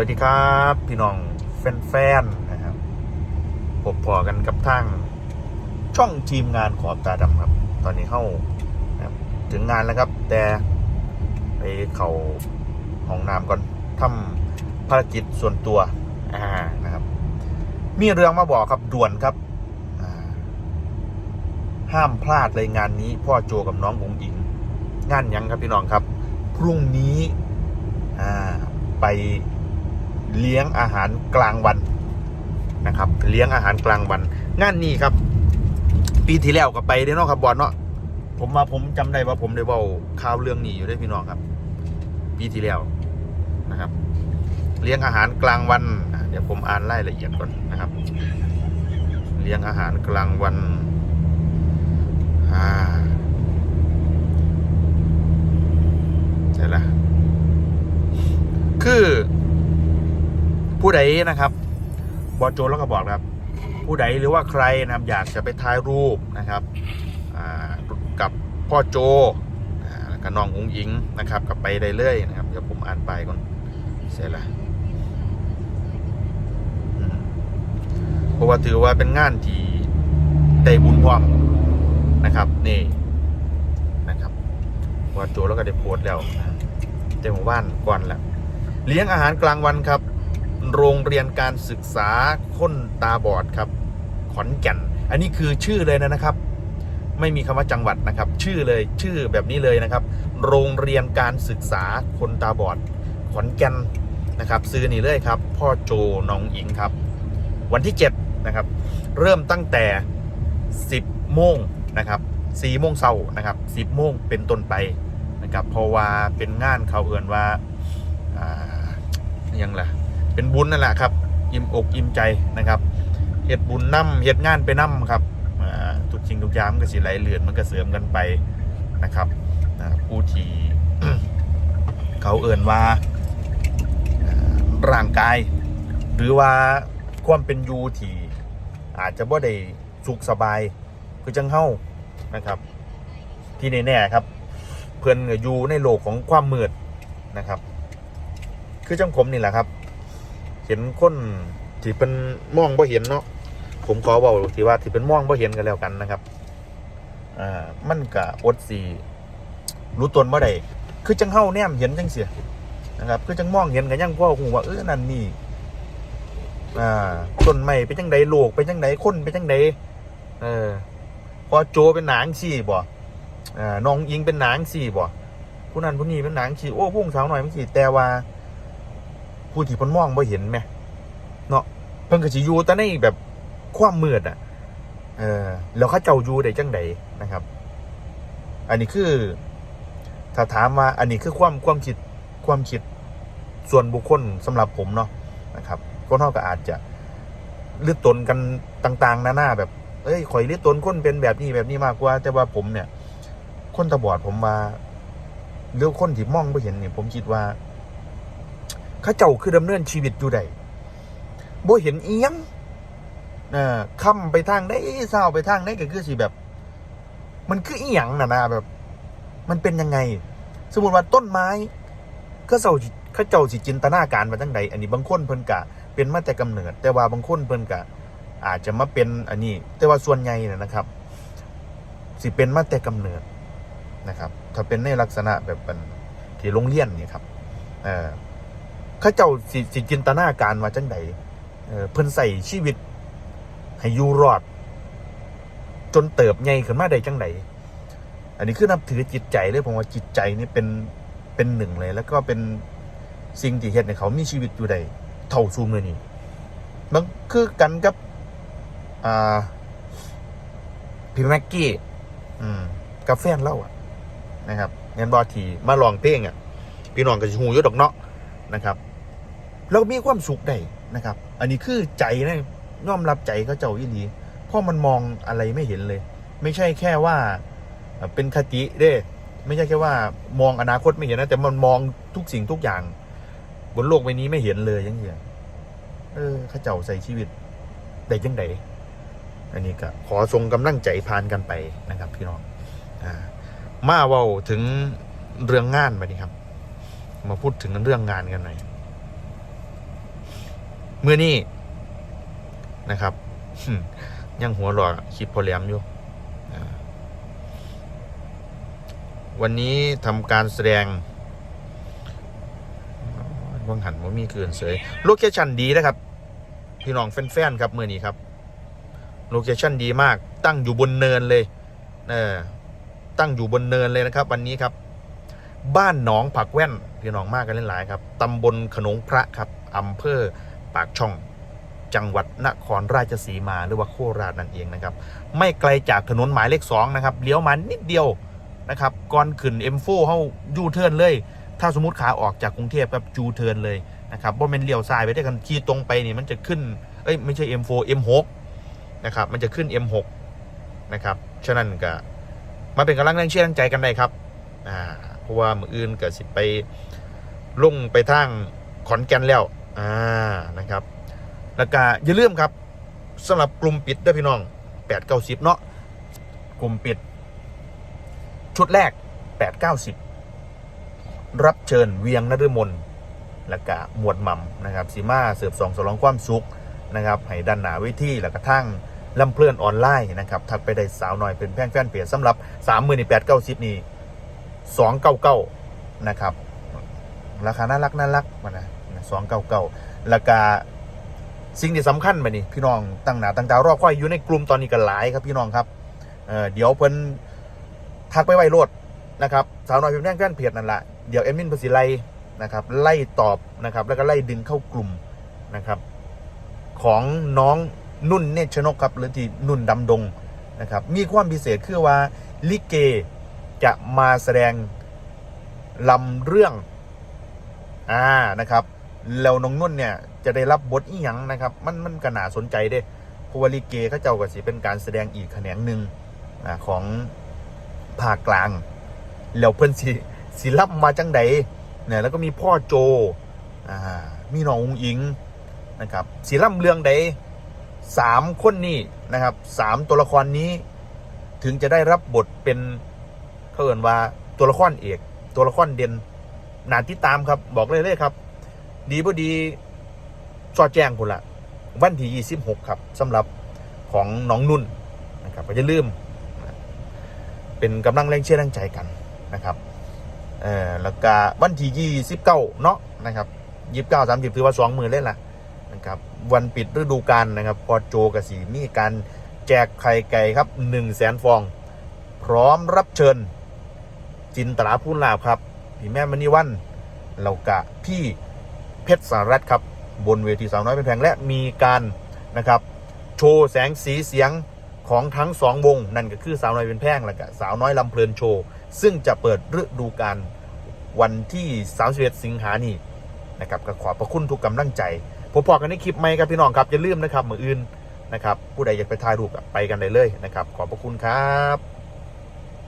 วัสดีครับ พี่น้องแฟนๆนะครับพบพอกันกับทางช่องทีมงานขอบตาดำครับ ตอนนี้เข้าถึงงานแล้วครับ แต่ไปเข่าห้องน้ำก่อนทำภารกิจส่วนตัวอ่านะครับ มีเรื่องมาบอกครับด่วนครับ ห้ามพลาดเลยงานนี้ พ่อโจกับน้ององอิง งานยังครับพี่น้องครับ พรุ่งนี้อ่าไป เลี้ยงอาหารกลางวันนะครับ เลี้ยงอาหารกลางวัน งานนี้ครับ ปีที่แล้วก็ไปเด้เนาะครับบอลเนาะผมมาผมจำได้ว่าผมได้เว้าข่าวเรื่องนี้อยู่ได้พี่น้องครับ ปีที่แล้วนะครับ เลี้ยงอาหารกลางวันเดี๋ยวผมอ่านรายละเอียดก่อนนะครับ เลี้ยงอาหารกลางวันอ่าใช่ละคือ ผู้ใดนะครับบอโจแล้วก็บอกนะครับ ผู้ใดหรือว่าใครนะครับอยากจะไปถ่ายรูปนะครับกับพ่อโจอ่าแล้วก็น้องอุ้งอิงนะครับกับไปได้เลยนะครับเดี๋ยวผมอ่านไปก่อนเสร็จละเพราะว่าถือว่าเป็นงานที่ได้บุญพร้อมนะครับนี่นะครับบอโจแล้วก็ได้โพสแล้วเต็มหมู่บ้านก่อนแล้วเลี้ยงอาหารกลางวันครับ โรงเรียนการศึกษาคนตาบอดครับ ขอนแก่น อันนี้คือชื่อเลยนะครับ ไม่มีคำว่าจังหวัดนะครับ ชื่อเลยชื่อแบบนี้เลยนะครับ โรงเรียนการศึกษาคนตาบอด ขอนแก่นนะครับ ซื้อนี่เลยครับ พ่อโจน้องอิงครับ วันที่7นะครับ เริ่มตั้งแต่ 10โมงนะครับ4โมงเช้านะครับ10โมงเป็นต้นไปนะครับเพราะว่าเป็นงานเขาเอื่นว่า อ่ายังล่ะ เป็นบุญนั่นแหละครับอิ่มอกอิ่มใจนะครับเฮ็ดบุญนำเฮ็ดงานไปนำครับทุกสิ่งทุกอย่างมันก็สิไหลเลือนมันก็เสริมกันไปนะครับผู้ที่เขาเอ่นว่าร่างกาย หรือว่าความเป็นอยู่ที่อาจจะบ่ได้สุขสบายคือจังเฮานะครับ ที่แน่ๆครับ เพื่อนก็อยู่ในโลกของความมืดนะครับ คือจังผมนี่แหละครับ เห็นคนที่เป็นมองบ่เห็นเนาะผมขอบอกที่ว่าที่เป็นมองบ่เห็นกันแล้วกันนะครับอ่ามันกะอดสีรู้ตนบ่ได้คือจังเฮาแนมเห็นจังเสียนะครับ คือจังมองเห็นกันยังพ่อหูว่าเออนั่นนี่อ่าต้นไม้เป็นจังใดโลกเป็นจังใดคนเป็นจังใดเออพอโจเป็นหนางสี่บ่อ่าน้องอิงเป็นหนางสี่บ่ผู้นั้นผู้นี้เป็นหนางสี่โอ้พุ่งสาวหน่อยมันสี่แต่ว่า ผู้ที่เพิ่นมองบ่เห็นไหมเนาะเพิ่นก็สิอยู่แต่ในแบบความมืดอะ เออแล้วเขาเจ้าอยู่ได้จังใดนะครับ อันนี้คือ ถ้าถามว่าอันนี้คือความความคิดความคิดส่วนบุคคลสำหรับผมเนาะนะครับคนเฮาก็อาจจะลึกตนกันต่างๆหนานาแบบ เอ้ยข่อยลึกตนคนเป็นแบบนี้แบบนี้มากกว่า แต่ว่าผมเนี่ย คนตาบอดผมมาหรือคนที่มองไม่เห็นเนี่ยผมคิดว่า ข้าเจ้าคือดำเนินชีวิตอยู่ใดบ่เห็นเอียงอ่าค่ำไปทางได้เศร้าไปทางได้ก็คือสิแบบ มันคืออีหยังนะนะแบบ มันเป็นยังไง สมมติว่าต้นไม้ก็เจ้าข้าเจ้าสิจินตนาการมาจังใดอันนี้บางคนเพิ่นกะเป็นมาแต่กำเนิด แต่ว่าบางคนเพิ่นกะอาจจะมาเป็นอันนี้ แต่ว่าส่วนใหญ่น่ะนะครับ สิเป็นมาแต่กำเนิดนะครับ ถ้าเป็นในลักษณะแบบที่โรงเรียนนี่ครับ เออ เข้าเจ้าสิสิจินตนาการมาจังใดเออเพิ่นใส่ชีวิต ให้อยู่รอด จนเติบใหญ่ขึ้นมาได้จังใดอันนี้คือนับถือจิตใจเลยผมว่าจิตใจนี่เป็นเป็นหนึ่งเลย แล้วก็เป็นสิ่งที่เฮ็ดให้เขามีชีวิตอยู่ได้เท่าซูมเลยนี่มันคือกันกับอ่าพี่แม็กกี้อืมกับแฟนเล่าอะนะครับเงินบอทีมาลองเพลงอะพี่น้องก็จะหูอยศดอกเนาะ นะครับแล้วมีความสุขได้นะครับ อันนี้คือใจนะยอมรับใจเขาเจ้าอีหลีเพราะมันมองอะไรไม่เห็นเลย ไม่ใช่แค่ว่าเป็นคติเด้ ไม่ใช่แค่ว่ามองอนาคตไม่เห็นนะแต่มันมองทุกสิ่งทุกอย่าง บนโลกใบนี้ไม่เห็นเลยยังเงี้ยเออเขาเจ้าใส่ชีวิตได้ยังไงอันนี้ก็ขอทรงกำลังใจพานกันไปนะครับ พี่น้องอ่ามาเว่าถึงเรื่องงานมาดิครับ มาพูดถึงเรื่องงานกันหน่อยเมื่อนี้นะครับยังหัวหลอคลิปพอแหลมอยู่วันนี้ทำการแสดงว่างหันว่ามีเกินเสยโลเคชั่นดีนะครับ พี่น้องแฟนๆครับเมื่อนี้ครับโลเคชั่นดีมากตั้งอยู่บนเนินเลยเออตั้งอยู่บนเนินเลยนะครับ วันนี้ครับ บ้านหนองผักแว่น พี่น้องมากกันหลายๆครับตำบลขนงพระครับอำเภอปากช่อง จังหวัดนครราชสีมาหรือว่าโคราชนั่นเองนะครับ ไม่ไกลจากถนนหมายเลข2นะครับเลี้ยวมานิดเดียวนะครับก่อนขึ้น M4 เข้ายูเทิร์นเลย ถ้าสมมติขาออกจากกรุงเทพครับจูเทิร์นเลยนะครับว่าเป็นเลี้ยวซ้ายไปได้กันขี่ตรงไปนี่มันจะขึ้นเอ้ยไม่ใช่ M4 M6 นะครับมันจะขึ้น M6 นะครับฉะนั้นก็มาเป็นกำลังแรงเชียร์แรงใจกันได้ครับอ่าเพราะว่ามืออื่นเกิดสิไป ลงไปทางขอนแก่นแล้ว อ่า นะครับ แล้วก็อย่าลืมครับสำหรับกลุ่มปิดด้วยพี่น้อง8 9 0เก้าสิบเนาะ กลุ่มปิด ชุดแรก8 9 0รับเชิญเวียงนฤมลแล้วก็หมวดหม่ำนะครับสีมาเสิร์ฟสองสลองความสุขนะครับให้ด้านหนาเวทีแล้วก็ทั้งลำเพลินออนไลน์นะครับทักไปได้สาวหน่อยเป็นแฟนแฟนเพจสำหรับสามหมื่นแปดเก้าสิบนี่สองเก้าเก้านะครับ ราคาน่ารักน่ารักมานะสองเก้าเก้าแล้วก็สิ่งที่สำคัญไปนี่พี่น้องตั้งหนาตั้งตารอคอยอยู่ในกลุ่มตอนนี้กันหลายครับพี่น้องครับเเดี๋ยวเพิ่นทักไปไว้โลดนะครับสาวน้อยเป็นแฟนแฟนเพจนั่นแหละเดี๋ยวเอ็มมินภาษีไลนะครับไล่ตอบนะครับแล้วก็ไล่ดึงเข้ากลุ่มนะครับของน้องนุ่นเนชนกครับหรือที่นุ่นดำดงนะครับมีความพิเศษคือว่าลิเกจะมาแสดงลำเรื่อง อ่านะครับแล้วน้องนุ่นเนี่ยจะได้รับบทอีหยังนะครับ มันมันก็น่าสนใจเด้เพราะว่าลิเกเขาเจ้าก็สิเป็นการแสดงอีกแขนงหนึ่งอของภาคกลางแล้วเพิ่นสิสิรับมาจังใดเนี่ยแล้วก็มีพ่อโจอ่ามีน้องอุงอิงนะครับสีล่ำเรืองใดสามคนนี้นะครับสามตัวละครนี้ ถึงจะได้รับบทเป็นเขาเอ่นว่าตัวละครเอก ตัวละครเด่น หนาที่ตามครับ บอกเลยเลยครับ ดีพอดีสอดแจ้งคุณละวันที่26 ครับสำหรับของน้องนุ่นนะครับก็อย่าลืม เป็นกำลังแรงเชียร์แรงใจกันนะครับเออแล้วก็วันที่29เนาะนะครับ29 30ถือว่าสองมือเล่นละนะครับวันปิดฤดูกาลนะครับพอโจกสีมีการแจกไข่ไก่ครับ1 0 0 0 0แสนฟอง พร้อมรับเชิญจินตราพูนลาบครับ พี่แม่มณีวันเรากะพี่เพชรสารัตครับ บนเวทีสาวน้อยเป็นแพงและมีการนะครับ โชว์แสงสีเสียงของทั้งสองวง นั่นก็คือสาวน้อยเป็นแพงและก็สาวน้อยลำเพลินโชว์ ซึ่งจะเปิดฤดูกาลวันที่31สิงหานี่นะครับก็ขอบพระคุณทุกกำลังใจ ผมบอกกันในคลิปไหมครับพี่น้องครับอย่าลืมนะครับมืออื่นนะครับ ผู้ใดอยากไปถ่ายรูปไปกันได้เลยนะครับ ขอบพระคุณครับ